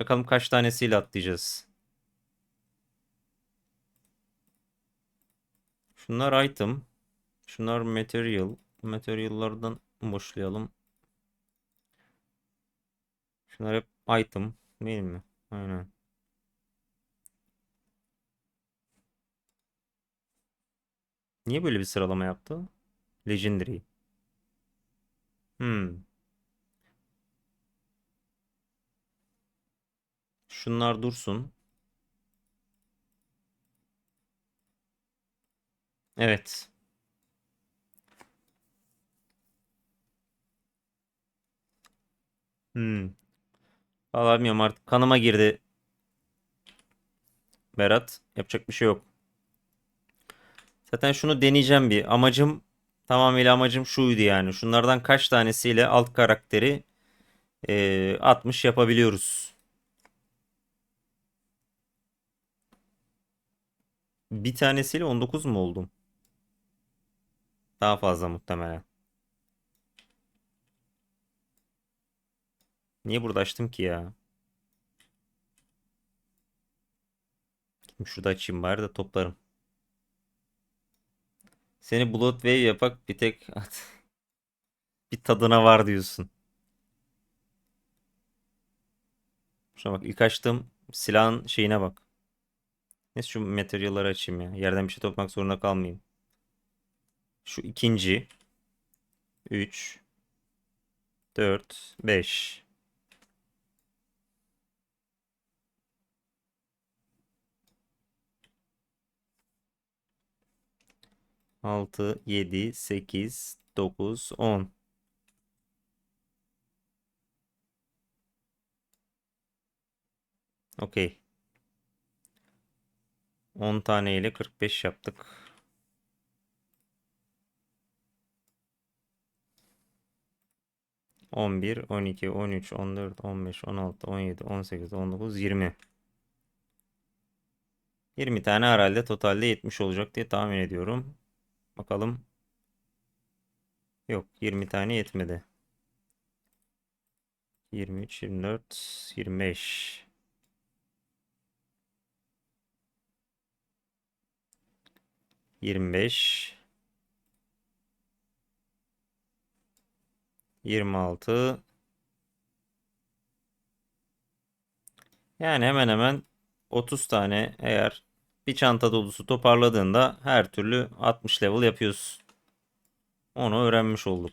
Bakalım kaç tanesiyle atlayacağız. Şunlar item. Şunlar material. Material'lardan boşlayalım. Şunlar hep item değil mi? Aynen. Niye böyle bir sıralama yaptı? Legendary. Hmm. Şunlar dursun. Evet. Hmm. Vallahi bilmiyorum artık kanıma girdi Berat. Yapacak bir şey yok. Zaten şunu deneyeceğim bir. Amacım tamamıyla amacım şuydu yani. Şunlardan kaç tanesiyle alt karakteri eee 60 yapabiliyoruz. Bir tanesiyle 19 mu oldum? Daha fazla muhtemelen. Niye burada açtım ki ya? Şurada açayım bari de toplarım. Seni Blood Wave yapak bir tek. Bir tadına var diyorsun. Şuna bak ilk açtığım silahın şeyine bak. Neyse şu materyalleri açayım ya. Yerden bir şey toplamak zorunda kalmayayım. Şu ikinci. 3 4 5 6 7 8 9 10 Okey. 10 tane ile 45 yaptık. On bir, on iki, on üç, on dört, on beş, on altı, on yedi, on sekiz, on dokuz, yirmi. 20 tane herhalde totalde 70 olacak diye tahmin ediyorum. Bakalım. Yok 20 tane yetmedi. 23, 24, 25. 25 26 Yani hemen hemen 30 tane eğer bir çanta dolusu toparladığında her türlü 60 level yapıyorsun. Onu öğrenmiş olduk.